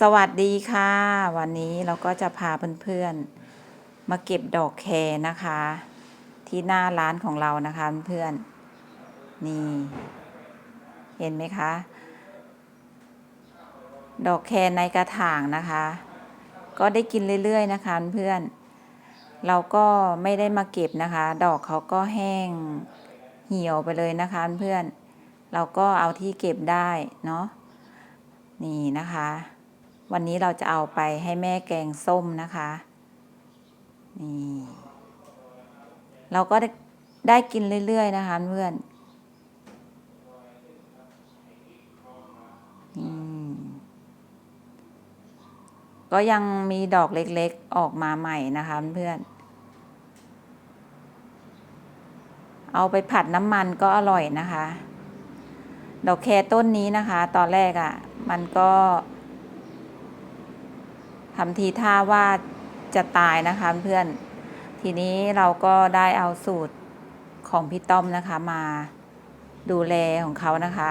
สวัสดีค่ะ วันนี้เราก็จะพาเพื่อนๆ มาเก็บดอกแคนะคะ ที่หน้าร้านของเรานะคะเพื่อนๆนี่ เห็นไหมคะ ดอกแคในกระถางนะคะ ก็ได้กินเรื่อย ๆ นะคะเพื่อนเราก็ไม่ได้มาเก็บนะคะ ดอกเขาก็แห้งเหี่ยวไปเลยนะคะเพื่อนเราก็เอาที่เก็บได้เนาะนี่นะคะ วันนี้เราจะเอาไปให้แม่แกงส้มนะคะ นี่ เราก็ได้ได้กินเรื่อย ๆ นะคะเพื่อนก็ยังมีดอกเล็กๆออกมาใหม่นะคะเพื่อน เอาไปผัดน้ำมันก็อร่อยนะคะ ดอกแคต้นนี้นะคะ ตอนแรกอะ่ะ มันก็ ทำทีท่าว่าจะตายนะคะเพื่อน ทีนี้เราก็ได้เอาสูตรของพี่ต้อมนะคะมาดูแลของเขานะคะ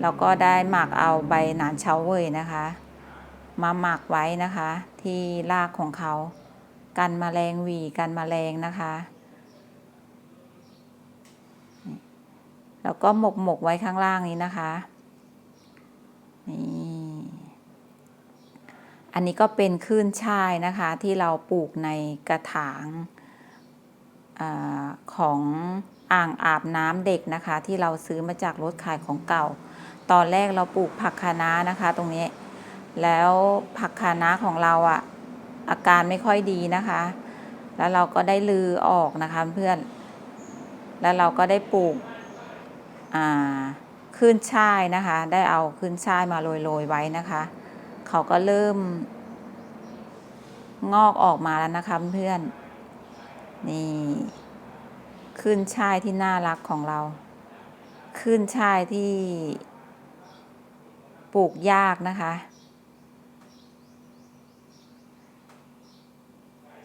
เราก็ได้หมักเอาใบหนานเฉาเว่ยนะคะ มาหมักไว้นะคะ ที่รากของเขา กันแมลงหวีกันแมลงนะคะ แล้วก็หมกหมกไว้ข้างล่างนี้นะคะนี่ อันนี้ก็เป็นคลื่นช่ายนะคะที่เราปลูกในกระถางอของอ่างอาบน้ำเด็กนะคะ ที่เราซื้อมาจากรถขายของเก่า ตอนแรกเราปลูกผักคะน้านะคะ ตรงนี้ แล้วผักคะน้าของเราอะอาการไม่ค่อยดีนะคะ แล้วเราก็ได้ลือออกนะคะเพื่อน แล้วเราก็ได้ปลูกขึ้นช่ายนะคะ ได้เอาขึ้นช่ายมาโรยๆไว้นะคะ เขาก็เริ่ม งอกออกมาแล้วนะคะเพื่อน นี่ ขึ้นช่ายที่น่ารักของเรา ขึ้นช่ายที่ปลูกยากนะคะ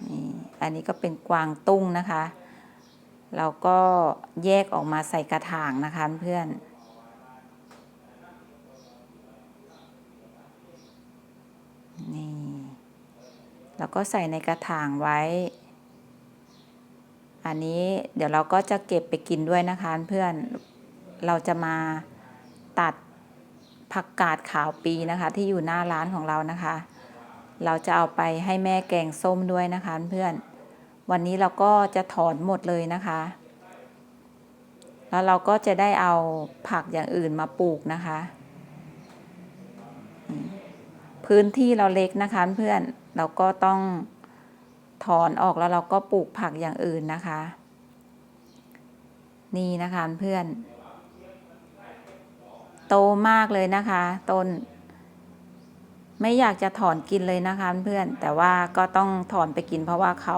นี่ อันนี้ก็เป็นกวางตุ้งนะคะ เราก็แยกออกมาใส่กระถางนะคะเพื่อน แล้วก็ใส่ในกระถางไว้ อันนี้เดี๋ยวเราก็จะเก็บไปกินด้วยนะคะเพื่อน เราจะมาตัดผักกาดขาวปีนะคะ ที่อยู่หน้าร้านของเรานะคะ เราจะเอาไปให้แม่แกงส้มด้วยนะคะเพื่อน วันนี้เราก็จะถอนหมดเลยนะคะ แล้วเราก็จะได้เอาผักอย่างอื่นมาปลูกนะคะ พื้นที่เราเล็กนะคะเพื่อน เราก็ต้องถอนออกแล้วเราก็ปลูกผักอย่างอื่นนะคะ นี่นะคะเพื่อน โตมากเลยนะคะต้น ไม่อยากจะถอนกินเลยนะคะเพื่อนแต่ว่าก็ต้องถอนไปกินเพราะว่าเขา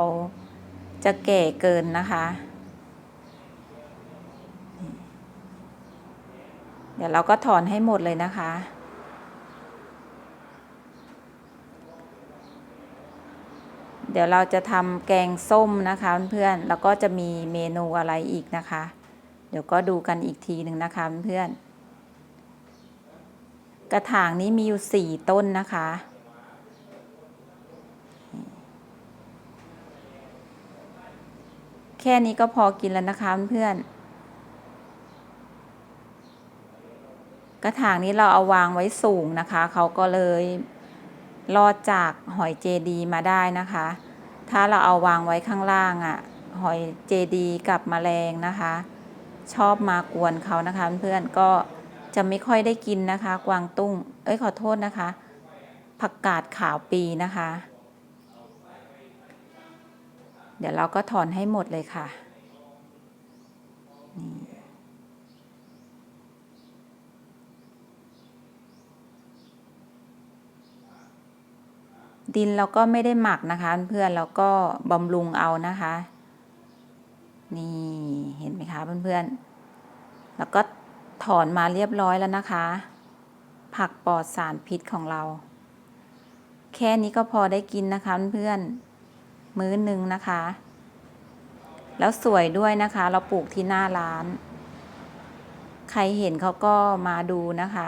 จะแก่เกินนะคะ เดี๋ยวเราก็ถอนให้หมดเลยนะคะ เดี๋ยวเราจะทำแกงส้มนะคะเพื่อนๆ แล้วก็จะมีเมนูอะไรอีกนะคะ เดี๋ยวก็ดูกันอีกทีหนึ่งนะคะเพื่อนกระถางนี้มีอยู่สี่ต้นนะคะ แค่นี้ก็พอกินแล้วนะคะเพื่อนกระถางนี้เราเอาวางไว้สูงนะคะ เขาก็เลย รอดจากหอยเจดีมาได้นะคะ ถ้าเราเอาวางไว้ข้างล่างอะ่ะ หอยเจดีกับมแมลงนะคะ ชอบมากวนเขานะคะ เพื่อนก็จะไม่ค่อยได้กินนะคะ กวางตุ้ง เอ้ยขอโทษนะคะ ผักกาดขาวปีนะคะ เดี๋ยวเราก็ถอนให้หมดเลยค่ะนี่ ดินเราก็ไม่ได้หมักนะคะเพื่อนเราก็บำรุงเอานะคะ นี่เห็นไหมคะเพื่อนๆแล้วก็ถอนมาเรียบร้อยแล้วนะคะ ผักปลอดสารพิษของเรา แค่นี้ก็พอได้กินนะคะเพื่อนมื้อหนึ่งนะคะ แล้วสวยด้วยนะคะ เราปลูกที่หน้าร้าน ใครเห็นเขาก็มาดูนะคะ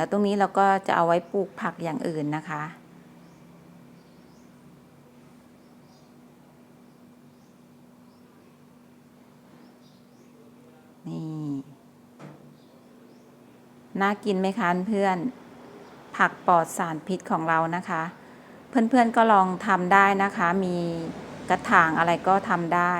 แล้วตรงนี้เราก็จะเอาไว้ปลูกผักอย่างอื่นนะคะ นี่ น่ากินไหมคะเพื่อน ผักปลอดสารพิษของเรานะคะ เพื่อนๆก็ลองทำได้นะคะ มีกระถางอะไรก็ทำได้